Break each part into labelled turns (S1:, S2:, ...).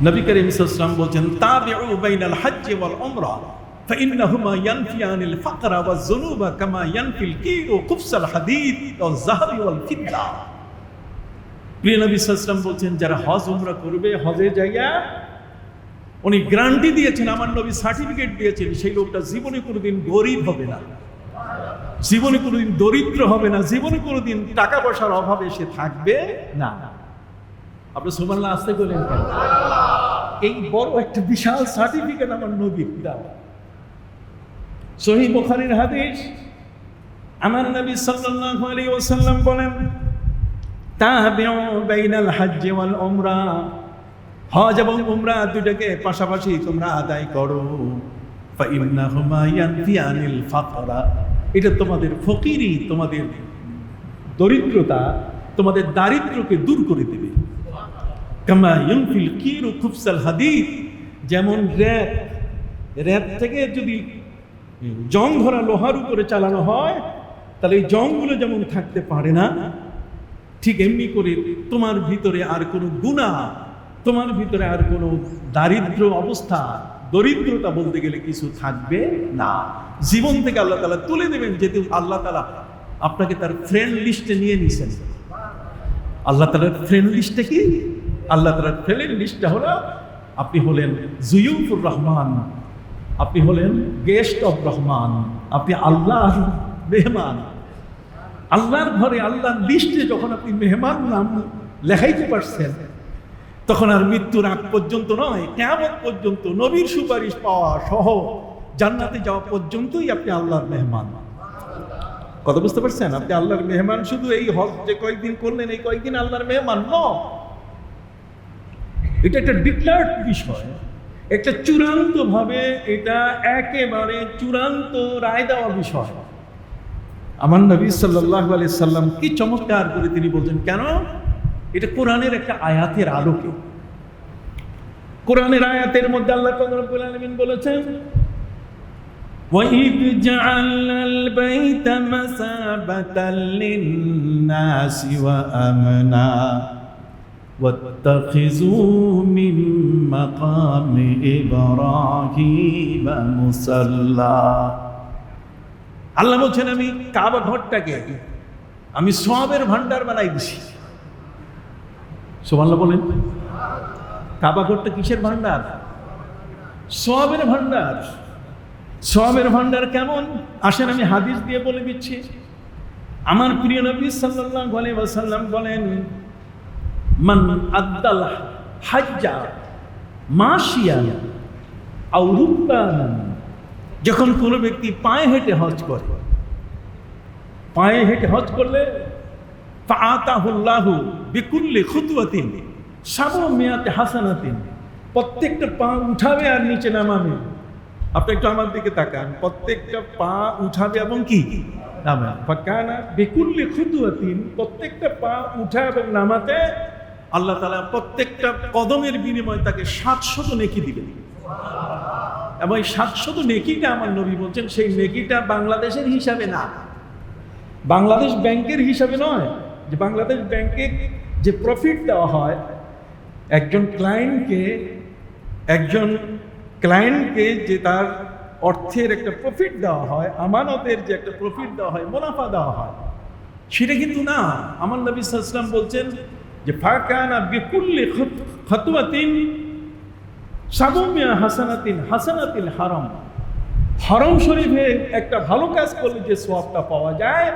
S1: নবী করিম সাল্লাম বলছেন তাবিউ বাইনাল হজ্জ ওয়াল উমরা فإنهما ينفيان الفقر والذنوب كما ينفي الكير خبز الحديد والذهب والفضة প্রিয় নবী সাল্লাম বলছেন যারা হজ উমরা করবে হজে যাইয়া উনি গ্যারান্টি দিয়েছেন আমার নবী সার্টিফিকেট দিয়েছেন সেই লোকটা জীবনে কোনোদিন গরিব হবে না জীবনে কোনোদিন দরিদ্র হবে না জীবনে কোনোদিন টাকা পয়সার অভাবে সে থাকবে না আপনি সুমাল্লাহ আসতে করলেন কেন এই বড় একটা বিশাল সার্টিফিকেট আমার নবীর দেওয়া সহি বুখারীর হাদিস, আমার নবী সাল্লাল্লাহু আলাইহি ওয়াসাল্লাম বলেন তাবিউ বাইনাল হজ্জ ওয়াল উমরা। হজ এবং উমরা দুটাকে পাশাপাশি তোমরা আদায় করো। ফাইন্নাহুমা ইয়ানফিয়ানিল ফাকরা। এটা তোমাদের ফকিরি তোমাদের দরিদ্রতা, তোমাদের দারিদ্র্যকে দূর করে দেবে। কামা ইউনফিল কিরু খুবসাল হাদিদ যেমন র্যাপ র্যাপ থেকে যদি জং ধরা লোহার উপরে চালানো হয়, তাহলে এই জংগুলো যেমন থাকতে পারে না, ঠিক এমনি করে তোমার ভিতরে আর কোনো গুণা, তোমার ভিতরে আর কোনো দারিদ্র অবস্থা, দরিদ্রতা বলতে গেলে কিছু থাকবে না। জীবন থেকে আল্লাহ তালা তুলে দেবেন যেহেতু আল্লাহ তালা আপনাকে তার ফ্রেন্ড লিস্টে নিয়ে নিছেন। আল্লাহ তালার ফ্রেন্ড লিস্টে কি? আল্লাহ তালার ফ্রেন্ড লিস্টটা হলো আপনি হলেন জুয়ুফুর রহমান, আপনি হলেন গেস্ট অফ রহমান, আপনি আল্লাহর মেহমান। আল্লাহর ঘরে আল্লাহর লিস্টে যখন আপনি মেহমান নাম লেখাইতে পারছেন, তখন আর মৃত্যুর আগ পর্যন্ত নয় কেমন পর্যন্ত নবীর সুপারিশ পাওয়া সহ জান্নাতে যাওয়া পর্যন্তই আপনি আল্লাহর মেহমান। কথা বুঝতে পারছেন? আপনি আল্লাহর মেহমান শুধু এই হজ যে কয়েকদিন করলেন, এই কয়েকদিন আল্লাহর মেহমান? ন। এটা একটা ডিক্লার্ড বিষয় একটা চূড়ান্ত ভাবে এটা একেবারে চূড়ান্ত রায় দেওয়া বিষয় আমার নবী সাল্লাহ আলি সাল্লাম কি চমৎকার করে তিনি বলছেন কেন এটা কোরআনের একটা আয়াতের আলোকে কোরআনের আয়াতের মধ্যে আল্লাহ রব্বুল আলামিন বলেছেন وَإِذْ جَعَلْنَا الْبَيْتَ مَثَابَةً لِلنَّاسِ وَأَمْنًا وَاتَّخِذُوا مِن مَّقَامِ إِبْرَاهِيمَ مُصَلًّى আল্লাহ বলছেন আমি কাবা ঘরটাকে আমি সবের ভান্ডার বানাই দিছি সোমাল্লা বলেন কাবা ঘরটা কিসের ভান্ডার সবের ভান্ডার সবের ভান্ডার কেমন আসেন আমি হাদিস দিয়ে বলে দিচ্ছি আমার প্রিয় নবী সাল্লাল্লাহু আলাইহি ওয়াসাল্লাম বলেন মান আদ্দাল হাজ্জা মাশিয়ান আও রুকবানান যখন কোনো ব্যক্তি পায়ে হেঁটে হজ করে, পায়ে হেঁটে হজ করলে ফাআতাহুল্লাহু বিকুল্লি খুতওয়াতিন সাবু মিয়াতে হাসানাতিন। প্রত্যেকটা পা উঠাবে আর নিচে নামাবে। আপনি একটু আমার দিকে তাকান। প্রত্যেকটা পা উঠাবে এবং কি? নামা ফাকানা বিকুল্লি খুতওয়াতিন, প্রত্যেকটা পা উঠা এবং নামাতে আল্লাহ তালা প্রত্যেকটা কদমের বিনিময়ে তাকে সাতশত নেকি দিবেন। এবং এই সাতশত নেকিটা আমার নবী বলছেন, সেই নেকিটা বাংলাদেশের হিসাবে না। বাংলাদেশ ব্যাংকের হিসাবে নয়, যে বাংলাদেশ ব্যাংকে যে প্রফিট দেওয়া হয়, একজন ক্লায়েন্টকে একজন ক্লায়েন্টকে যে তার অর্থের একটা প্রফিট দেওয়া হয়, আমানতের যে একটা প্রফিট দেওয়া হয়, মুনাফা দেওয়া হয়, সেটা কিন্তু না। আমার নবী সাল্লাম বলছেন যে ফাঁকানা বিকুল্লি খতুয়াতিন সাবমিয়া হাসানাতিন হাসানাতিল হারাম। হরম শরীফে একটা ভালো কাজ করলে যে সোয়াবটা পাওয়া যায়,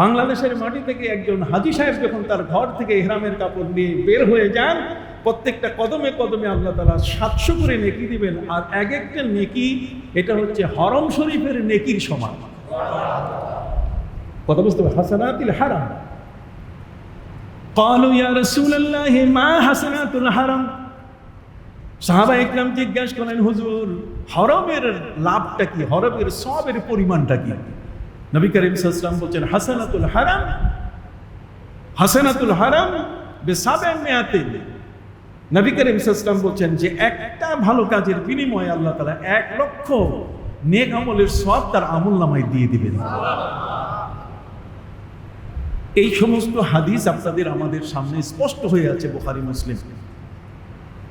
S1: বাংলাদেশের মাটি থেকে একজন হাজি সাহেব যখন তার ঘর থেকে ইহরামের কাপড় নিয়ে বের হয়ে যান, প্রত্যেকটা কদমে কদমে আল্লাহ তালা সাতশো করে নেকি দিবেন, আর এক একটা নেকি, এটা হচ্ছে হরম শরীফের নেকির সমান। কথা বুঝতে হবে হাসানাতিল হারাম। قالوا يا رسول الله ما حسنات الحرم সাহাবা ইকরাম জিজ্ঞাসা করেন হুজুর হরমের লাভটা কি হরমের সবের পরিমাণটা কি নবী করিম সাল্লাম বলছেন হাসানাতুল হারাম হাসানাতুল হারাম বেসাবে মেয়াতে নবী করিম সাল্লাম বলছেন যে একটা ভালো কাজের বিনিময়ে আল্লাহ তালা এক লক্ষ নেক আমলের সব তার আমল নামায় দিয়ে দিবেন এই সমস্ত হাদিস আপনাদের আমাদের সামনে স্পষ্ট হয়ে আছে বোখারি মুসলিম।